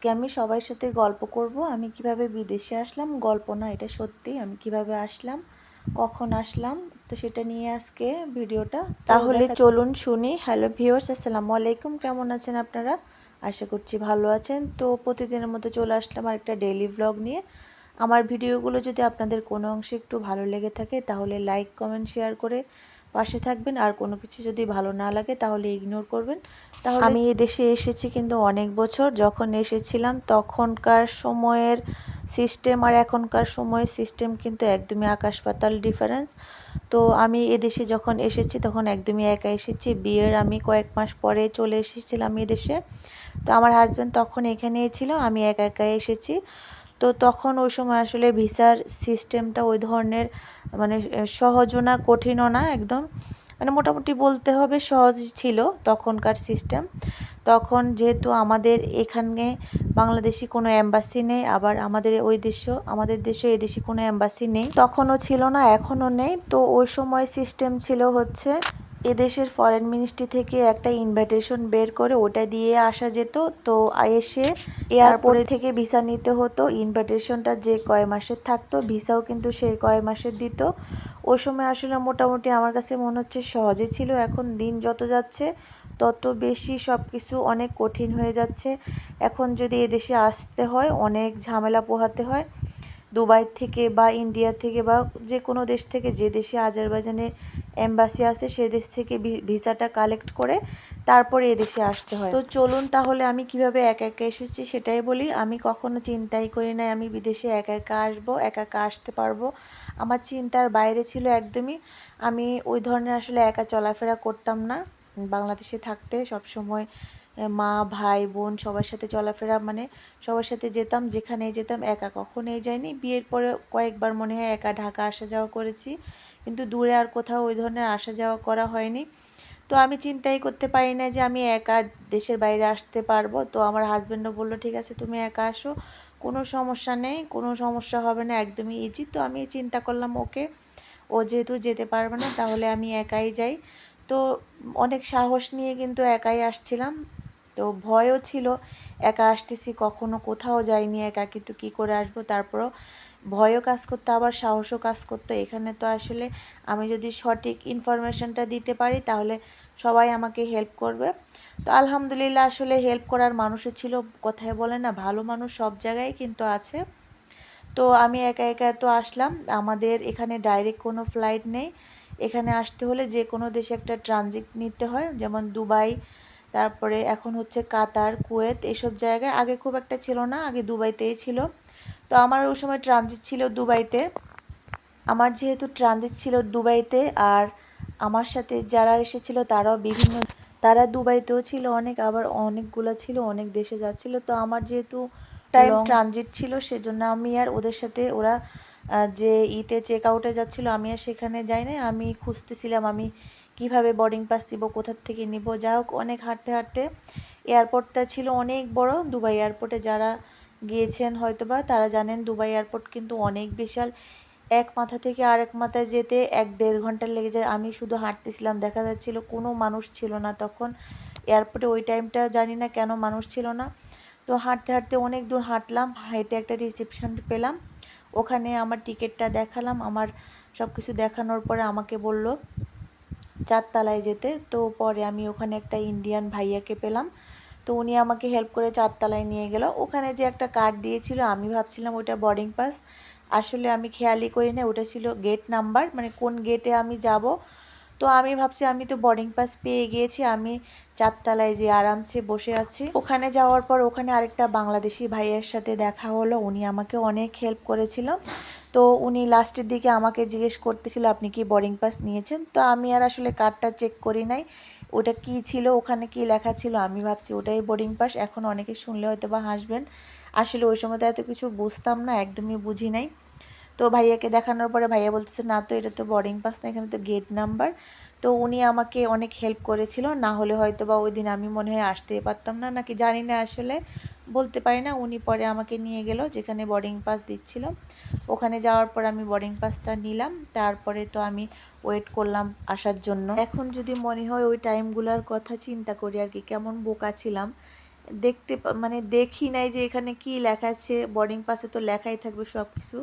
আজকে আমি সবার সাথে গল্প করব। আমি কীভাবে বিদেশে আসলাম গল্প না এটা সত্যি। আমি কীভাবে আসলাম কখন আসলাম তো সেটা নিয়ে আজকে ভিডিওটা। তাহলে চলুন শুনি। হ্যালো ভিউয়ার্স আসসালামু আলাইকুম। কেমন আছেন আপনারা? আশা করছি ভালো আছেন। তো প্রতিদিনের মতো চলে আসলাম আর একটা ডেইলি ব্লগ নিয়ে। আমার ভিডিওগুলো যদি আপনাদের কোনো অংশে একটু ভালো লেগে থাকে তাহলে লাইক কমেন্ট শেয়ার করে পাশে থাকবেন আর কোনো কিছু যদি ভালো না লাগে তাহলে ইগনোর করবেন। তাহলে আমি এই দেশে এসেছি কিন্তু অনেক বছর। যখন এসেছিলাম তখনকার সময়ের সিস্টেম আর এখনকার সময়ের সিস্টেম কিন্তু একদমই আকাশ পাতাল ডিফারেন্স তো আমি এদেশে যখন এসেছি তখন একদমই একা এসেছি। বিয়ের আমি কয়েক মাস পরে চলে এসেছিলাম এদেশে তো আমার হাজব্যান্ড তখন এখানেই ছিল, আমি একা একা এসেছি। তো তখন ওই সময় আসলে ভিসার সিস্টেমটা ওই ধরনের মানে সহজও না, কঠিনও না একদম। মানে মোটামুটি বলতে হবে সহজ ছিল তখনকার সিস্টেম। তখন যেহেতু আমাদের এখানে বাংলাদেশি কোনো অ্যাম্বাসি নেই, আবার আমাদের ওই দেশেও, আমাদের দেশেও এদেশি কোনো অ্যাম্বাসি নেই, তখনও ছিল না, এখনও নেই। তো ওই সময় সিস্টেম ছিল হচ্ছে এদেশের ফরেন মিনিস্ট্রি থেকে একটা ইনভাইটেশন বের করে ওটা দিয়ে আসা যেত। তো এসে এয়ারপোর্ট থেকে ভিসা নিতে হতো। ইনভাইটেশনটা যে কয় মাসের থাকতো ভিসাও কিন্তু সেই কয় মাসের দিত। ওই সময় আসলে মোটামুটি আমার কাছে মনে হচ্ছে সহজে ছিল। এখন দিন যত যাচ্ছে তত বেশি সব কিছু অনেক কঠিন হয়ে যাচ্ছে। এখন যদি এদেশে আসতে হয় অনেক ঝামেলা পোহাতে হয় দুবাই থেকে বা ইন্ডিয়া থেকে বা যে কোনো দেশ থেকে, যে দেশে আজারবাইজানের এম্বাসি আছে, সে দেশ থেকে ভিসাটা কালেক্ট করে তারপরে এদেশে আসতে হয়। তো চলুন তাহলে আমি কীভাবে একা একা এসেছি সেটাই বলি। আমি কখনো চিন্তাই করি নাই, আমি বিদেশে একা একা আসব, একা একা আসতে পারব। আমার চিন্তার বাইরে ছিল একদমই, আমি ওই ধরনের আসলে একা চলাফেরা করতাম না। বাংলাদেশে থাকতে সব সময় মা, ভাই, বোন সবার সাথে চলাফেরা মানে সবার সাথে যেতাম, যেখানেই যেতাম, একা কখনোই যাইনি। বিয়ের পরে কয়েকবার মনে হয় একা ঢাকা আসা যাওয়া করেছি, কিন্তু দূরে আর কোথাও ওই ধরনের আসা যাওয়া করা হয়নি। তো আমি চিন্তাই করতে পারি না যে আমি একা দেশের বাইরে আসতে পারব। তো আমার হাজব্যান্ডও বলল, ঠিক আছে, তুমি একা আসো, কোনো সমস্যা নেই, কোনো সমস্যা হবে না, একদমই ইজি তো আমি চিন্তা করলাম, ওকে, ও যেহেতু যেতে পারবে না, তাহলে আমি একাই যাই। তো অনেক সাহস নিয়ে কিন্তু একাই আসছিলাম। তো ভয়ও ছিল। একা আসতেছি, কখনো কোথাও যাইনি একা, কিন্তু কী করে আসব? তারপরও ভয়ও কাজ করতো, আবার সাহসও কাজ করতো। এখানে তো আসলে আমি যদি সঠিক ইনফরমেশনটা দিতে পারি, তাহলে সবাই আমাকে হেল্প করবে। তো আলহামদুলিল্লাহ আসলে হেল্প করার মানুষও ছিল, কথায় বলে না, ভালো মানুষ সব জায়গায় কিন্তু আছে। তো আমি একা একা তো আসলাম। আমাদের এখানে ডাইরেক্ট কোনো ফ্লাইট নেই। এখানে আসতে হলে যে কোনো দেশে একটা ট্রানজিট নিতে হয়। যেমন দুবাই তারপরে এখন হচ্ছে কাতার কুয়েত এসব জায়গায় আগে খুব একটা ছিল না আগে দুবাইতেই ছিল। তো আমার ওই সময় ট্রানজিট ছিল দুবাইতে। আমার যেহেতু ট্রানজিট ছিল দুবাইতে আর আমার সাথে যারা এসেছিল তারাও বিভিন্ন তারা দুবাইতেও ছিল অনেক আবার অনেকগুলো ছিল অনেক দেশে যাচ্ছিল। তো আমার যেহেতু টাইম ট্রানজিট ছিল সেজন্য আমি আর ওদের সাথে ওরা যে ইতে চেক আউটে যাচ্ছিল আমি আর সেখানে যাই না আমি খুঁজতেছিলাম আমি কীভাবে বোর্ডিং পাস দিব কোথার থেকে নিব? যা হোক, অনেক হাঁটতে হাঁটতে এয়ারপোর্টটা ছিল অনেক বড়। দুবাই এয়ারপোর্টে যারা গিয়েছেন হয়তোবা, তারা জানেন দুবাই এয়ারপোর্ট কিন্তু অনেক বিশাল। এক মাথা থেকে আরেক মাথায় যেতে এক দেড় ঘণ্টা লেগে যায়। আমি শুধু হাঁটতেছিলাম, দেখা যাচ্ছিল কোনো মানুষ ছিল না তখন। এয়ারপোর্টে ওই টাইমটা জানি না কেন মানুষ ছিল না। তো হাঁটতে হাঁটতে অনেক দূর হাঁটলাম, হেঁটে একটা রিসেপশন পেলাম। ওখানে আমার টিকিটটা দেখালাম। আমার সব কিছু দেখানোর পরে আমাকে বলল চারতলায় যেতে। তো পরে আমি ওখানে একটা ইন্ডিয়ান ভাইয়াকে পেলাম। তো উনি আমাকে হেল্প করে চারতলায় নিয়ে গেল। ওখানে যে একটা কার্ড দিয়েছিল, আমি ভাবছিলাম ওইটা বোর্ডিং পাস আসলে আমি খেয়ালই করি না, ওটা ছিল গেট নাম্বার মানে কোন গেটে আমি যাব। তো আমি ভাবছি, আমি তো বোর্ডিং পাস পেয়ে গিয়েছি, আমি চারতলায় যে আরামসে বসে আছি। ওখানে যাওয়ার পর ওখানে আরেকটা বাংলাদেশি ভাইয়ের সাথে দেখা হলো। উনি আমাকে অনেক হেল্প করেছিল। তো উনি লাস্টের দিকে আমাকে জিজ্ঞেস করতেছিল, আপনি কি বোর্ডিং পাস নিয়েছেন? তো আমি আর আসলে কার্ডটা চেক করি নাই। ওটা কি ছিল, ওখানে কি লেখা ছিল, আমি ভাবছি ওটাই বোর্ডিং পাস এখন অনেকে শুনলে হয়তো বা হাসবেন। আসলে ওই সময় তো এত কিছু বুঝতাম না, একদমই বুঝি নাই। তো ভাইয়াকে দেখানোর পরে ভাইয়া বলতেছে, না তো এটা তো বোর্ডিং পাস না, এখানে তো গেট নাম্বার তো উনি আমাকে অনেক হেল্প করেছিল, না হলে হয়তো বা ওই দিন আমি মনে হয় আসতেই পারতাম না, নাকি জানি না আসলে, বলতে পারি না। উনি পরে আমাকে নিয়ে গেল, যেখানে বোর্ডিং পাস দিচ্ছিল। ওখানে যাওয়ার পর আমি বোর্ডিং পাসটা নিলাম, তারপরে তো আমি ওয়েট করলাম আসার জন্য। এখন যদি মনে হয় ওই টাইমগুলোর কথা চিন্তা করি আর কি, কেমন বোকা ছিলাম, দেখতে মানে দেখি নাই যে এখানে কি লেখা আছে বোর্ডিং পাসে তো লেখাই থাকবে সব কিছু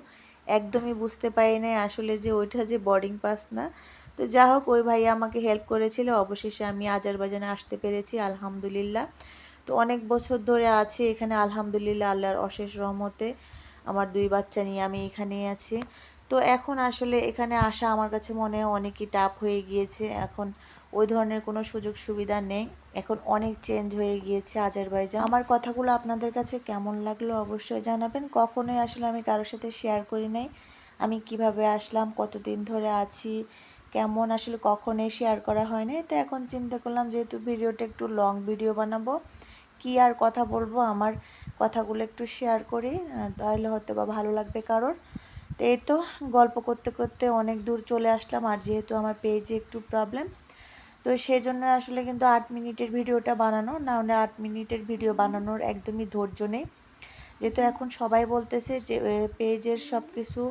একদমই বুঝতে পারি নাই আসলে যে ওইটা যে বোর্ডিং পাস না। তো যা হোক, ওই ভাইয়া আমাকে হেল্প করেছিল। অবশেষে আমি আজারবাইজানে আসতে পেরেছি, আলহামদুলিল্লাহ। তো অনেক বছর ধরে আছি এখানে, আলহামদুলিল্লাহ, আল্লাহর অশেষ রহমতে। আমার দুই বাচ্চা নিয়ে আমি এখানেই আছি। তো এখন আসলে এখানে আসা আমার কাছে মনে হয় অনেকই টাফ হয়ে গিয়েছে। এখন ওই ধরনের কোনো সুযোগ সুবিধা নেই। এখন অনেক চেঞ্জ হয়ে গিয়েছে আজারবাইজান। আমার কথাগুলো আপনাদের কাছে কেমন লাগল অবশ্যই জানাবেন। কখনোই আসলে আমি কারোর সাথে শেয়ার করি নাই। আমি কীভাবে আসলাম, কতদিন ধরে আছি, কেমন আসলে কখনোই শেয়ার করা হয় নাই তো এখন চিন্তা করলাম যেহেতু ভিডিওটা একটু লং ভিডিও বানাবো, কি আর কথা বলব? আমার কথাগুলো একটু শেয়ার করি। তাহলে হয়তো বা ভালো লাগবে কারোর। তো এই তো গল্প করতে করতে অনেক দূর চলে আসলাম, আর যেহেতু আমার পেজে একটু প্রবলেম তো সেই জন্য আসলে কিন্তু আট মিনিটের ভিডিওটা বানানো, না হলে আট মিনিটের ভিডিও বানানোর একদমই ধৈর্য নেই। যেহেতু এখন সবাই বলতেছে যে পেজের সব কিছু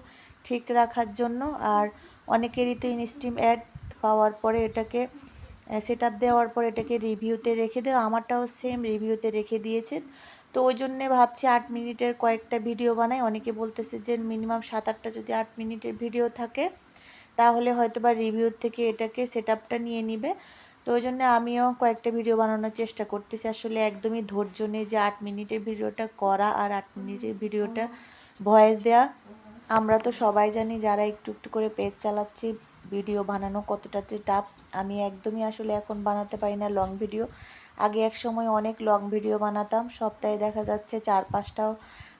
ঠিক রাখার জন্য, আর অনেকেরই তো ইনস্টিম অ্যাড পাওয়ার পরে এটাকে সেট আপ দেওয়ার পর এটাকে রিভিউতে রেখে দেওয়া আমারটাও সেম রিভিউতে রেখে দিয়েছে। তো ওই জন্যে ভাবছি আট মিনিটের কয়েকটা ভিডিও বানাই। অনেকে বলতেছে যে মিনিমাম সাত আটটা যদি আট মিনিটের ভিডিও থাকে, তাহলে হয়তো বা রিভিউ থেকে এটাকে সেট নিয়ে নিবে। তো ওই জন্য আমিও কয়েকটা ভিডিও বানানোর চেষ্টা করতেছি। আসলে একদমই ধৈর্য নেই যে আট মিনিটের ভিডিওটা করা আর আট মিনিটের ভিডিওটা ভয়েস দেওয়া আমরা তো সবাই জানি যারা একটু একটু করে পেজ চালাচ্ছি ভিডিও বানানো কতটা যে টাফ আমি একদমই আসলে এখন বানাতে পারি না লং ভিডিও আগে এক সময় অনেক লং ভিডিও বানাতাম, সপ্তাহে দেখা যাচ্ছে চার পাঁচটাও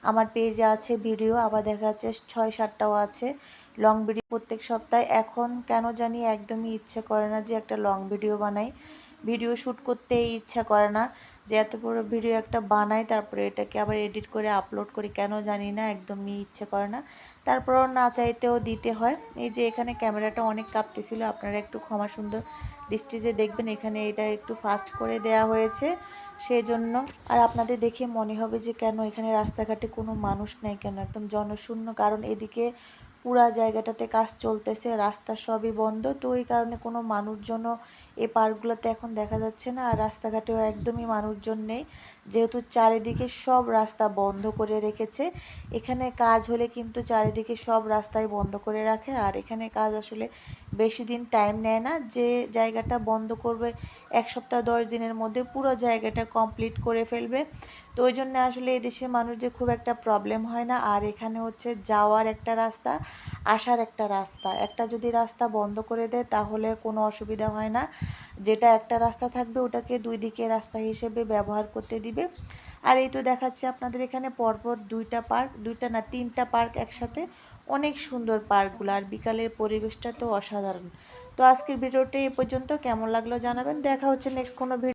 আমার পেজে আছে ভিডিও আবার দেখা যাচ্ছে ছয় সাতটাও আছে লং ভিডিও প্রত্যেক সপ্তাহে। এখন কেন জানি একদমই ইচ্ছে করে না যে একটা লং ভিডিও বানাই। ভিডিও শ্যুট করতেই ইচ্ছা করে না যে এত বড় ভিডিও একটা বানাই, তারপরে এটাকে আবার এডিট করে আপলোড করি, কেন জানি না, একদমই ইচ্ছে করে না। তারপরও না চাইতেও দিতে হয়। এই যে এখানে ক্যামেরাটা অনেক কাঁপতেছিল, আপনারা একটু ক্ষমা সুন্দর দৃষ্টিতে দেখবেন, এখানে এটা একটু ফাস্ট করে দেয়া হয়েছে সেই জন্য আর আপনাদের দেখে মনে হবে যে কেন এখানে রাস্তাঘাটে কোনো মানুষ নেই কেন? একদম জনশূন্য, কারণ এদিকে পুরা জায়গাটাতে কাজ চলতেছে, রাস্তা সবই বন্ধ, তো এই কারণে কোনো মানুষজনও এই পার্কগুলোতে এখন দেখা যাচ্ছে না, আর রাস্তাঘাটেও একদমই মানুষজন নেই। যেহেতু চারিদিকে সব রাস্তা বন্ধ করে রেখেছে, এখানে কাজ হলে কিন্তু চারিদিকে সব রাস্তাই বন্ধ করে রাখে, আর এখানে কাজ আসলে বেশি দিন টাইম নেয় না। যে জায়গাটা বন্ধ করবে এক সপ্তাহ দশ দিনের মধ্যে পুরো জায়গাটা কমপ্লিট করে ফেলবে। তো ওই জন্য আসলে এদেশে মানুষ যে খুব একটা প্রবলেম হয় না, আর এখানে হচ্ছে যাওয়ার একটা রাস্তা, আসার একটা রাস্তা। একটা যদি রাস্তা বন্ধ করে দেয় তাহলে কোনো অসুবিধা হয় না। যেটা একটা রাস্তা থাকবে ওটাকে দুই দিকে রাস্তা হিসেবে ব্যবহার করতে দিবে। আর এই তো দেখাচ্ছে আপনাদের এখানে পরপর দুইটা পার্ক, দুইটা না, তিনটা পার্ক একসাথে। অনেক সুন্দর পার্কগুলো, আর বিকালের পরিবেশটা তো অসাধারণ। তো আজকের ভিডিওটা এ পর্যন্ত। কেমন লাগল জানাবেন। দেখা হচ্ছে নেক্সট কোনো ভিডিও